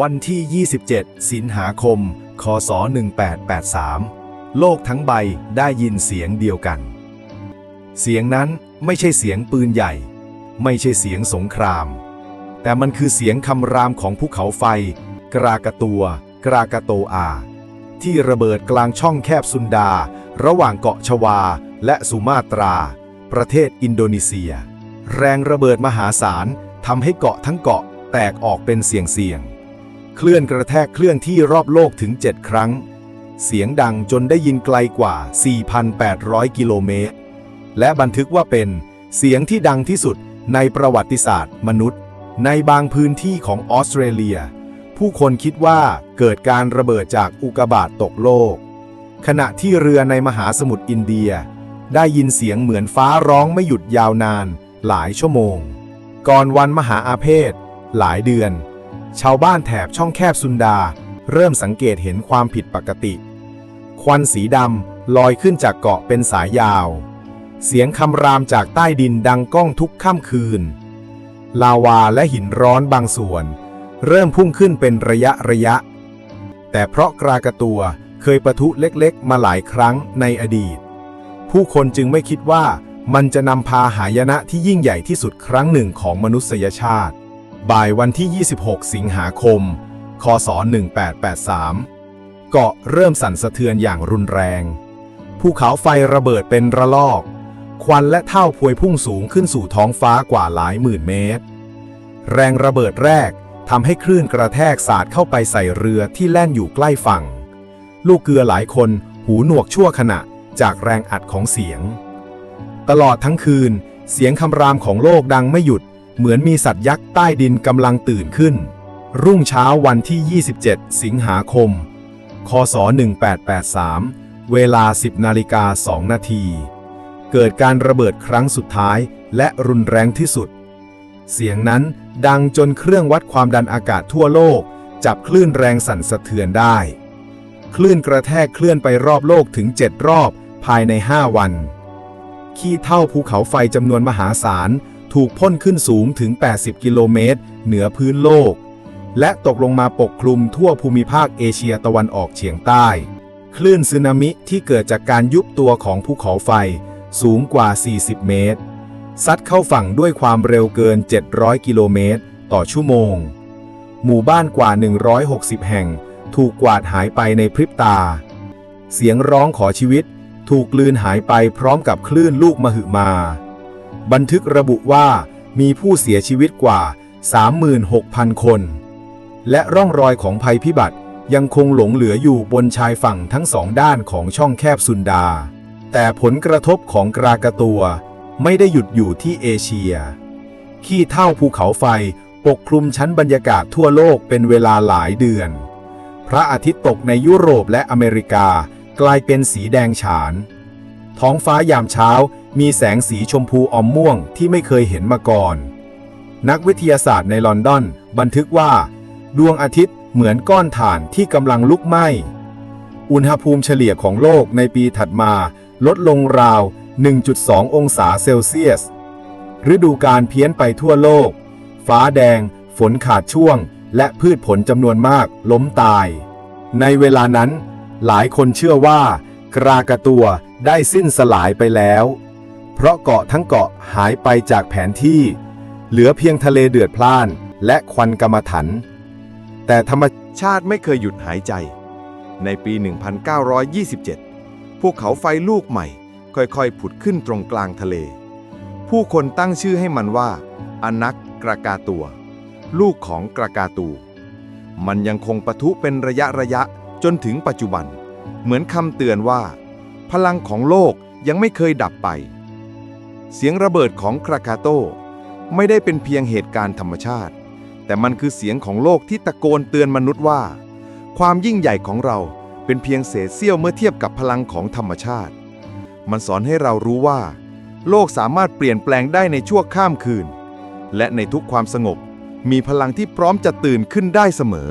วันที่ 27 สิงหาคม คศ 1883 โลกทั้งใบได้ยินเสียงเดียวกัน เสียงนั้นไม่ใช่เสียงปืนใหญ่ ไม่ใช่เสียงสงคราม แต่มันคือเสียงคำรามของภูเขาไฟ กรากตัว กรากโตอา ที่ระเบิดกลางช่องแคบซุนดา ระหว่างเกาะชวาและสุมาตรา ประเทศอินโดนีเซีย แรงระเบิดมหาศาลทำให้เกาะทั้งเกาะแตกออกเป็นเสียงๆ เคลื่อนกระแทกเคลื่อนที่รอบโลกถึง 7 ครั้ง เสียงดังจนได้ยินไกลกว่า 4,800 กิโลเมตร และบันทึกว่าเป็นเสียงที่ดังที่สุดในประวัติศาสตร์ มนุษย์ ในบางพื้นที่ของออสเตรเลีย ผู้คนคิดว่าเกิดการระเบิดจากอุกกาบาตตกโลก ขณะที่เรือในมหาสมุทรอินเดีย ได้ยินเสียงเหมือนฟ้าร้องไม่หยุดยาวนาน หลายชั่วโมง ก่อนวันมหาอาเพศหลายเดือน ชาวบ้านแถบช่องแคบซุนดา เริ่มสังเกตเห็นความผิดปกติ ควันสีดำลอยขึ้นจากเกาะเป็นสายยาว เสียงคำรามจากใต้ดินดังก้องทุกค่ำคืน ลาวาและหินร้อนบางส่วน เริ่มพุ่งขึ้นเป็นระยะระยะ แต่เพราะกรากะตัวเคยประทุเล็กๆ มาหลายครั้งในอดีต ผู้คนจึงไม่คิดว่ามันจะนำพาหายนะที่ยิ่งใหญ่ที่สุดครั้งหนึ่งของมนุษยชาติ บ่ายวันที่ 26 สิงหาคม คศ 1883 เกาะเริ่มสั่นสะเทือนอย่างรุนแรง ภูเขาไฟระเบิดเป็นระลอก ควันและเท่าพวยพุ่งสูงขึ้นสู่ท้องฟ้ากว่าหลายหมื่นเมตร แรงระเบิดแรกทำให้คลื่นกระแทกสาดเข้าไปใส่เรือที่แล่นอยู่ใกล้ฝั่ง ลูกเรือหลายคนหูหนวกชั่วขณะจากแรงอัดของเสียง ตลอดทั้งคืน เสียงคำรามของโลกดังไม่หยุด เหมือนมีสัตว์ยักษ์ใต้ดินกำลังตื่นขึ้น รุ่งเช้าวันที่ 27 สิงหาคม คศ 1883 เวลา 10นาฬิกา2นาที เกิดการระเบิดครั้งสุดท้ายและรุนแรงที่สุด เสียงนั้นดังจนเครื่องวัดความดันอากาศทั่วโลก จับคลื่นแรงสั่นสะเทือนได้ คลื่นกระแทกเคลื่อนไปรอบโลกถึง 7 รอบภายใน 5 วัน ขี้เท่าภูเขาไฟจำนวนมหาศาล ถูกพ่นขึ้นสูงถึง 80 กิโลเมตร เหนือพื้นโลก และตกลงมาปกคลุมทั่วภูมิภาคเอเชียตะวันออกเฉียงใต้ คลื่นสึนามิที่เกิดจากการยุบตัวของภูเขาไฟสูงกว่า 40 เมตร ซัดเข้าฝั่งด้วยความเร็วเกิน 700 กิโลเมตร ต่อชั่วโมง หมู่บ้านกว่า 160 แห่ง ถูกกวาดหายไปในพริบตา เสียงร้องขอชีวิต ถูกกลืนหายไปพร้อมกับคลื่นลูกมหึมา บันทึกระบุว่ามีผู้เสียชีวิตกว่า 36,000 คน และร่องรอยของภัยพิบัติยังคงหลงเหลืออยู่บนชายฝั่งทั้งสองด้านของช่องแคบซุนดา แต่ผลกระทบของกรากะตัวไม่ได้หยุดอยู่ที่เอเชีย ขี้เท่าภูเขาไฟปกคลุมชั้นบรรยากาศทั่วโลกเป็นเวลาหลายเดือน พระอาทิตย์ตกในยุโรปและอเมริกากลายเป็นสีแดงฉาน ท้องฟ้ายามเช้า มีแสงสีชมพูอมม่วงที่ไม่เคยเห็นมาก่อน นักวิทยาศาสตร์ในลอนดอน บันทึกว่า ดวงอาทิตย์เหมือนก้อนถ่านที่กำลังลุกไหม้ อุณหภูมิเฉลี่ยของโลกในปีถัดมา ลดลงราว 1.2 องศาเซลเซียส ฤดูการเพี้ยนไปทั่วโลก ฟ้าแดง ฝนขาดช่วง และพืชผลจำนวนมากล้มตาย ในเวลานั้น หลายคนเชื่อว่า กรากระตัวได้สิ้นสลายไปแล้ว ราะเกาะทั้งเกาะหายไปจากแผนที่ เหลือเพียงทะเลเดือดพล่าน และควันกรรมถัน แต่ธรรมชาติไม่เคยหยุดหายใจ ในปี 1927 ภูเขาไฟลูกใหม่ ค่อยๆ ผุดขึ้นตรงกลางทะเล ผู้คนตั้งชื่อให้มันว่า อนักกระกาตัว ลูกของกระกาตู มันยังคงปะทุเป็นระยะระยะจนถึงปัจจุบัน เหมือนคำเตือนว่า พลังของโลกยังไม่เคยดับไป เสียงระเบิดของกระกาโต ไม่ได้เป็นเพียงเหตุการณ์ธรรมชาติ แต่มันคือเสียงของโลกที่ตะโกนเตือนมนุษย์ว่า ความยิ่งใหญ่ของเราเป็นเพียงเศษเสี้ยวเมื่อเทียบกับพลังของธรรมชาติ มันสอนให้เรารู้ว่า โลกสามารถเปลี่ยนแปลงได้ในชั่วข้ามคืน และในทุกความสงบ มีพลังที่พร้อมจะตื่นขึ้นได้เสมอ